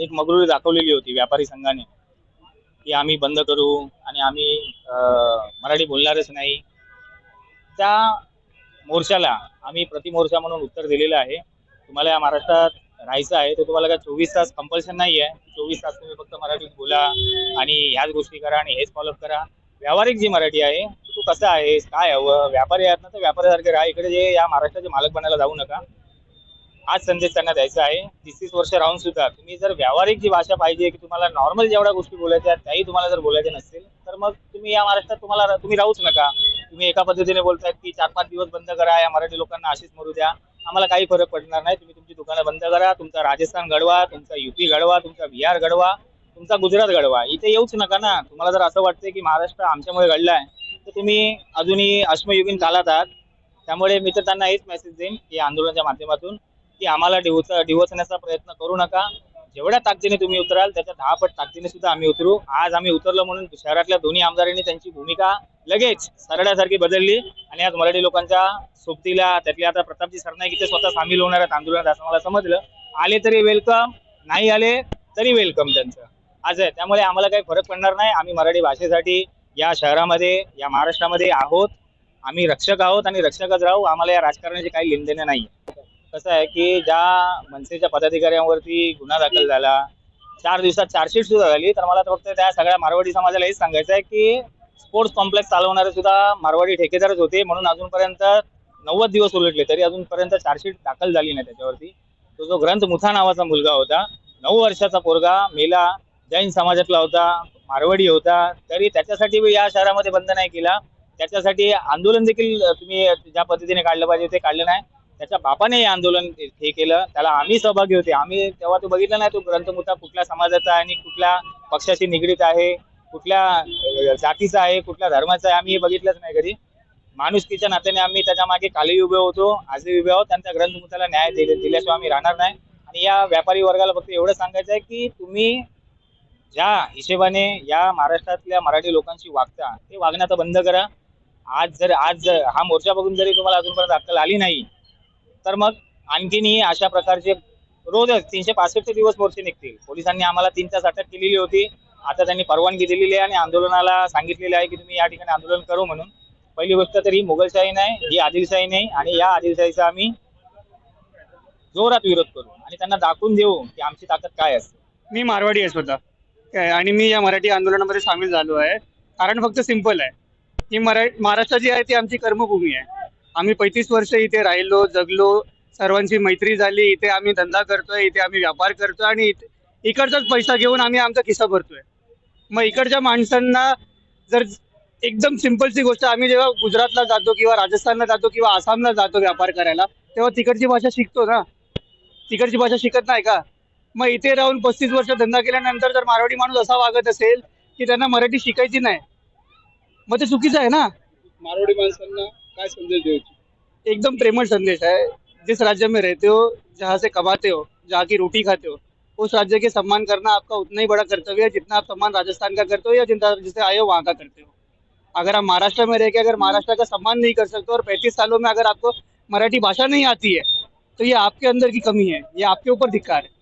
एक मगरुरी दाखवलेली होती व्यापारी संघाने. की आम्ही बंद करू आणि आम्ही मराठी बोलणारच नाही. त्या मोर्चाला आम्ही प्रतिमोर्चा म्हणून उत्तर दिलेलं आहे. तुम्हाला या महाराष्ट्रात राहायचं आहे तर तुम्हाला काय चोवीस तास कंपल्शन नाही आहे चोवीस तास तुम्ही फक्त मराठीत बोला आणि ह्याच गोष्टी करा आणि हेच फॉलोअप करा. व्यावहारिक जी मराठी आहे तू कसा आहेस काय हवं? व्यापारी आहेत ना तर व्यापाऱ्यासारखे राहा. इकडे जे या महाराष्ट्राचे मालक बनायला जाऊ नका. हाच संदेश त्यांना द्यायचा आहे. तीस तीस वर्ष राहून सुद्धा. तुम्ही जर व्यावहारिक जी भाषा पाहिजे की तुम्हाला नॉर्मल जेवढ्या गोष्टी बोलायच्या आहेत, त्याही तुम्हाला जर बोलायच्या नसतील तर मग तुम्ही या महाराष्ट्रात तुम्हाला तुम्ही राहूच नका. तुम्ही एका पद्धतीने बोलतायत की चार पाच दिवस बंद करा या मराठी लोकांना अशीच मरू द्या. आम्हाला काही फरक पडणार नाही. तुम्ही तुमची दुकानं बंद करा तुमचा राजस्थान घडवा तुमचा युपी घडवा तुमचा बिहार घडवा तुमचा गुजरात घडवा. इथे येऊच नका ना. तुम्हाला जर असं वाटतंय की महाराष्ट्र आमच्यामुळे घडलाय तर तुम्ही अजूनही अश्मयुगीन चालत आहात. त्यामुळे मी तर त्यांना हेच मेसेज देईन या आंदोलनाच्या माध्यमातून की आम्हाला डिवच डिवचण्याचा प्रयत्न करू नका. जेवढ्या ताकदीने तुम्ही उतराल त्याच्या दहा पट ताकदीने सुद्धा आम्ही उतरू. आज आम्ही उतरलो म्हणून शहरातल्या दोन्ही आमदारांनी त्यांची भूमिका लगेच सरड्यासारखी बदलली. आणि आज मराठी लोकांच्या सोबतीला त्यातले आता प्रतापजी सरनाईक इथे स्वतः सामील होणार आहेत आंदोलनात असं मला समजलं. आले तरी वेलकम नाही आले तरी वेलकम त्यांचं. आज आहे. त्यामुळे आम्हाला काही फरक पडणार नाही. आम्ही मराठी भाषेसाठी या शहरामध्ये या महाराष्ट्रामध्ये आहोत. आम्ही रक्षक आहोत आणि रक्षकच राहू. आम्हाला या राजकारणाची काही लेनदेणं नाही कसं आहे की ज्या मनसेच्या पदाधिकाऱ्यांवरती गुन्हा दाखल झाला चार दिवसात चार्जशीट सुद्धा झाली तर मला तर फक्त त्या सगळ्या मारवाडी समाजाला हेच सांगायचं आहे की स्पोर्ट्स कॉम्प्लेक्स चालवणारे सुद्धा मारवाडी ठेकेदारच होते म्हणून अजूनपर्यंत नव्वद दिवस उलटले तरी अजूनपर्यंत चार्जशीट दाखल झाली नाही त्याच्यावरती. तो जो ग्रंथ मुथा नावाचा मुलगा होता नऊ वर्षाचा पोरगा मेला जैन समाजातला होता मारवाडी होता तरी त्याच्यासाठी या शहरामध्ये बंद नाही केला. त्याच्यासाठी आंदोलन देखील तुम्ही ज्या पद्धतीने काढलं पाहिजे ते काढलं नाही. त्याच्या बापाने हे आंदोलन हे केलं. त्याला आम्ही सहभागी होते. आम्ही तेव्हा तो बघितला नाही तो ग्रंथमुता कुठल्या समाजाचा आहे आणि कुठल्या पक्षाशी निगडीत आहे कुठल्या जातीचा आहे कुठल्या धर्माचा आहे आम्ही हे बघितलंच नाही कधी. माणुसकीच्या नात्याने आम्ही त्याच्यामागे खाली उभे होतो आजही उभे आहोत त्यांच्या ग्रंथमुताला न्याय दिले- दिल्याशिवाय आम्ही राहणार नाही. आणि या व्यापारी वर्गाला फक्त एवढं सांगायचं आहे की तुम्ही ज्या हिशेबाने या महाराष्ट्रातल्या मराठी लोकांशी वागता ते वागण्याचं बंद करा. आज जर आज जर हा मोर्चा बघून जरी तुम्हाला अजूनपर्यंत अक्कल आली नाही तर मग आणखीनही अशा प्रकारचे रोजच तीनशे पासष्ट दिवस मोर्चे निघतील. पोलिसांनी आम्हाला तीन तास अटक केलेली होती. आता त्यांनी परवानगी दिलेली आहे आणि आंदोलनाला सांगितलेले आहे की तुम्ही या ठिकाणी आंदोलन करू म्हणून. पहिली गोष्ट तर ही मुघलशाही नाही ही आदिलशाही नाही आणि या आदिलशाहीचा आम्ही जोरात विरोध करू आणि त्यांना दाखवून देऊ की आमची ताकद काय असते. मी मारवाडी आहे स्वतः. आणि मी या मराठी आंदोलनामध्ये सामील झालो आहे. कारण फक्त सिंपल आहे. ही मरा महाराष्ट्र जी आहे ती आमची कर्मभूमी आहे. आम्ही पैतीस वर्ष इथे राहिलो जगलो सर्वांची मैत्री झाली इथे आम्ही धंदा करतोय इथे आम्ही व्यापार करतोय आणि इथे इकडचाच पैसा घेऊन आम्ही आमचा खिस्सा भरतोय. मग इकडच्या माणसांना जर एकदम सिंपलची गोष्ट आम्ही जेव्हा गुजरातला जातो किंवा राजस्थानला जातो किंवा आसामला जातो व्यापार करायला तेव्हा तिकडची भाषा शिकतो ना. तिकडची भाषा शिकत नाही का? मग इथे राहून पस्तीस वर्ष धंदा केल्यानंतर जर मारवाडी माणूस असा वागत असेल की त्यांना मराठी शिकायची नाही. मग ते चुकीचं आहे ना? मारवाड़ी माणसांना संदेश एकदम प्रेमळ संदेश है जिस राज्य में रहते हो, जहाँ से कमाते हो, जहाँ की रोटी खाते हो, उस राज्य के सम्मान करना आपका उतना ही बड़ा कर्तव्य है जितना आप सम्मान राजस्थान का करते हो या जितना जिसे आए हो वहाँ का करते हो। अगर आप महाराष्ट्र में रह के अगर महाराष्ट्र का सम्मान नहीं कर सकते और पैंतीस सालों में अगर आपको मराठी भाषा नहीं आती है तो ये आपके अंदर की कमी है, ये आपके ऊपर धिक्कार है।